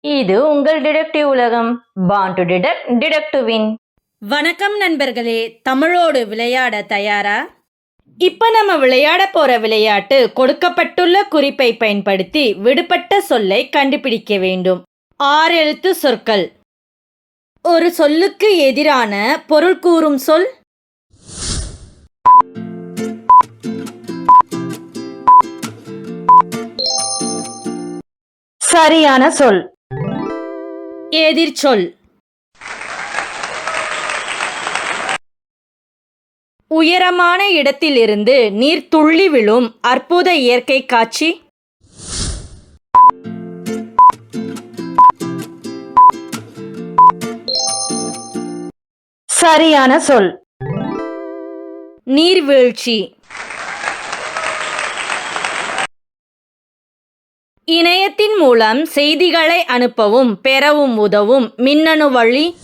இது உங்கள் டிடெக்டிவ் உலகம். Born to detect detect to win வணக்கம் நண்பர்களே தமிழோடு விளையாட தயாரா? இப்ப நம்ம விளையாட போற விளையாட்டு கொடுக்கப்பட்டுள்ள குறிப்பை பயன்படுத்தி விடுபட்ட சொல்லை கண்டுபிடிக்க வேண்டும். ஆறு எழுத்து சொற்கள். ஒரு சொல்லுக்கு எதிரான பொருள் கூறும் சொல். சரியான சொல். எதிர்ச்சொல் உயரமான இடத்திலிருந்து நீர் துள்ளி விழும் அற்புத இயற்கை காட்சி. சரியான சொல். நீர்வீழ்ச்சி. இணையத்தின் மூலம் செய்திகளை அனுப்பவும் பெறவும் உதவும். மின்னணு வழி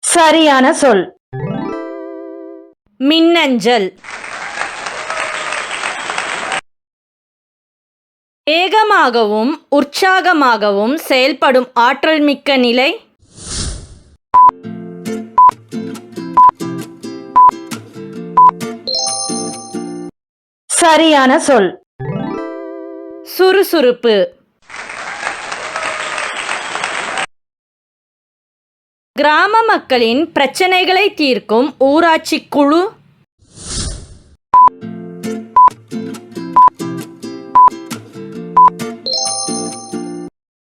சரியான சொல். மின்னஞ்சல். வேகமாகவும் உற்சாகமாகவும் செயல்படும் ஆற்றல் மிக்க நிலை சரியான சொல். சுறுசுறுப்பு. கிராம மக்களின் பிரச்சனைகளை தீர்க்கும் ஊராட்சி குழு.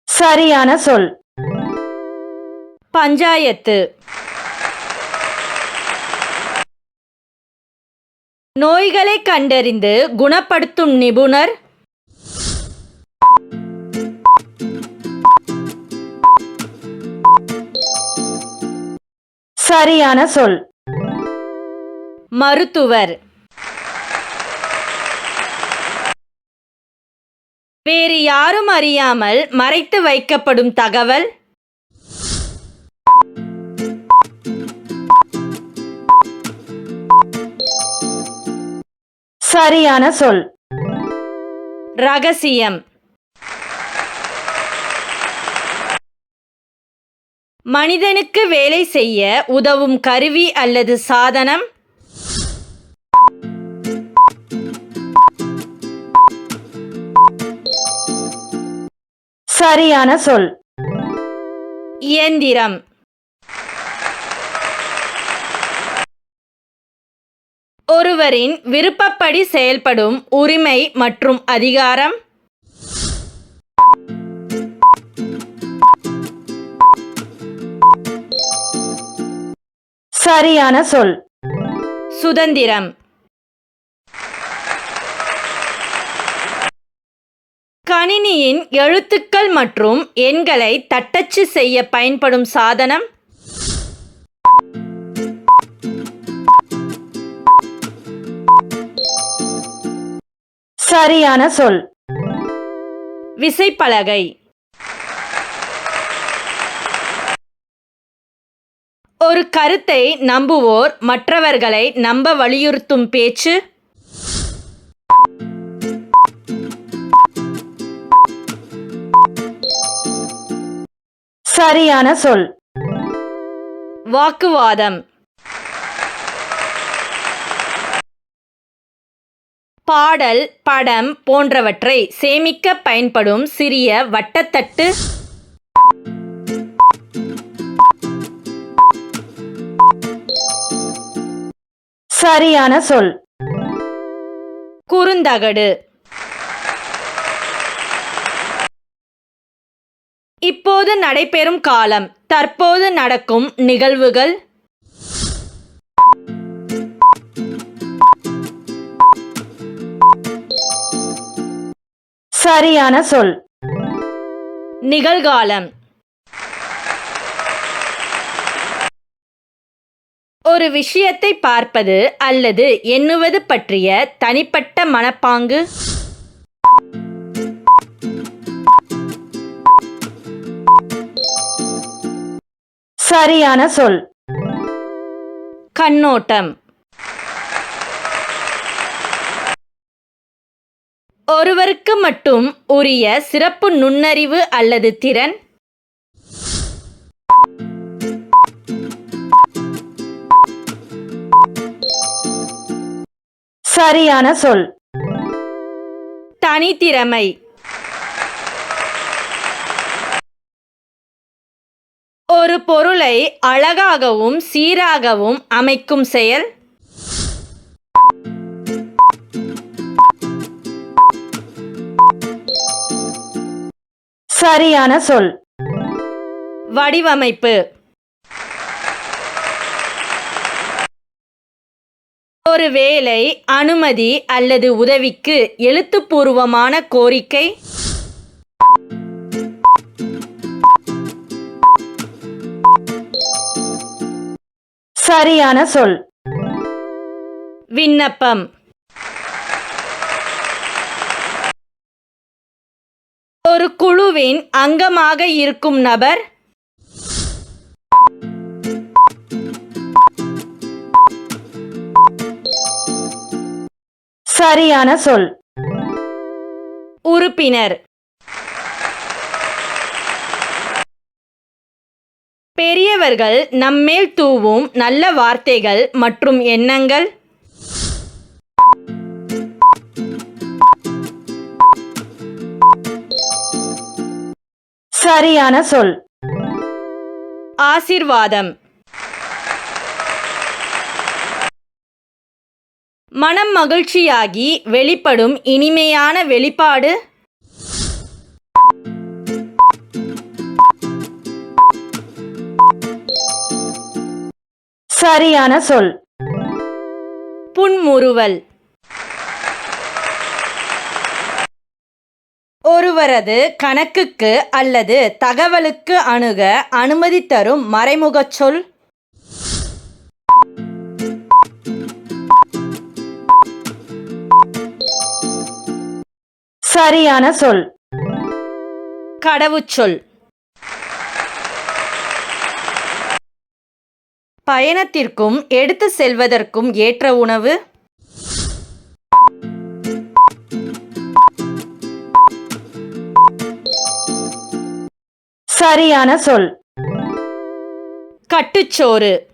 சரியான சொல். பஞ்சாயத்து. நோய்களை கண்டறிந்து குணப்படுத்தும் நிபுணர் சரியான சொல். மருத்துவர். வேறு யாரும் அறியாமல் மறைத்து வைக்கப்படும் தகவல்? சரியான சொல். ரகசியம். மனிதனுக்கு வேலை செய்ய உதவும் கருவி அல்லது சாதனம்? சரியான சொல். இயந்திரம். ஒருவரின் விருப்பப்படி செயல்படும் உரிமை மற்றும் அதிகாரம்? சரியான சொல். சுதந்திரம். கணினியின் எழுத்துக்கள் மற்றும் எண்களை தட்டச்சு செய்ய பயன்படும் சாதனம்? சரியான சொல். விசைப்பலகை. ஒரு கருத்தை நம்புவோர் மற்றவர்களை நம்ப வலியுறுத்தும் பேச்சு. சரியான சொல். வாக்குவாதம். பாடல் படம் போன்றவற்றை சேமிக்க பயன்படும் சிறிய வட்டத்தட்டு. சரியான சொல். குறுந்தகடு. இப்போது நடைபெறும் காலம் தற்போது நடக்கும் நிகழ்வுகள். சரியான சொல். நிகழ்காலம். ஒரு விஷயத்தை பார்ப்பது அல்லது எண்ணுவது பற்றிய தனிப்பட்ட மனப்பாங்கு? சரியான சொல். கண்ணோட்டம். ஒருவருக்கு மட்டும் உரிய சிறப்பு நுண்ணறிவு அல்லது திறன்? சரியான சொல். தனித்திறமை. ஒரு பொருளை அழகாகவும் சீராகவும் அமைக்கும் செயல்? சரியான சொல். வடிவமைப்பு. ஒரு வேலை அனுமதி அல்லது உதவிக்கு எழுத்துப்பூர்வமான கோரிக்கை. சரியான சொல். விண்ணப்பம். ஒரு குழுவின் அங்கமாக இருக்கும் நபர்? சரியான சொல். உறுப்பினர். பெரியவர்கள் நம்மேல் தூவும் நல்ல வார்த்தைகள் மற்றும் எண்ணங்கள்? சரியான சொல். ஆசிர்வாதம். மனம் மகிழ்ச்சியாகி வெளிப்படும் இனிமையான வெளிப்பாடு. சரியான சொல். புன்முறுவல். ஒருவரது கணக்குக்கு அல்லது தகவலுக்கு அணுக அனுமதி தரும் மறைமுகச் சொல். சரியான சொல். கடவுச்சொல் பயணத்திற்கும் எடுத்து செல்வதற்கும் ஏற்ற உணவு. சரியான சொல். கட்டுச்சோறு.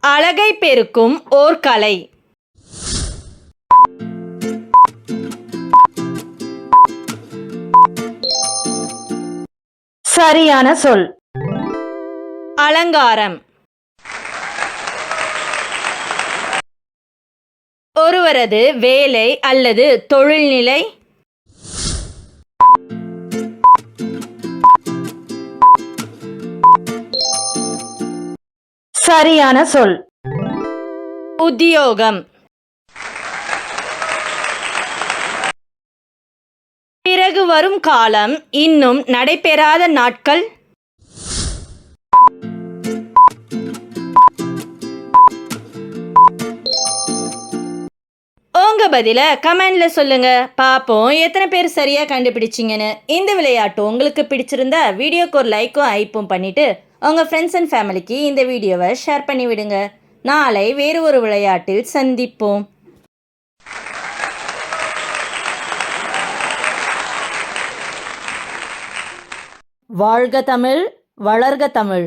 அழகை பெருக்கும் ஓர் கலை சரியான சொல். அலங்காரம். ஒருவரது வேலை அல்லது தொழில்நிலை சரியான சொல். உத்தியோகம். பிறகு வரும் காலம் இன்னும் நடைபெறாத நாட்கள்? உங்க பதில கமெண்ட்ல சொல்லுங்க. பாப்போம் எத்தனை பேர் சரியா கண்டுபிடிச்சிங்கன்னு. இந்த விளையாட்டு உங்களுக்கு பிடிச்சிருந்தா வீடியோக்கு ஒரு லைக்கும் ஐப்பும் பண்ணிட்டு உங்கள் ஃப்ரெண்ட்ஸ் அண்ட் ஃபேமிலிக்கு இந்த வீடியோவை ஷேர் பண்ணிவிடுங்க நாளை வேறு ஒரு விளையாட்டில் சந்திப்போம். வாழ்க தமிழ் வளர்க தமிழ்.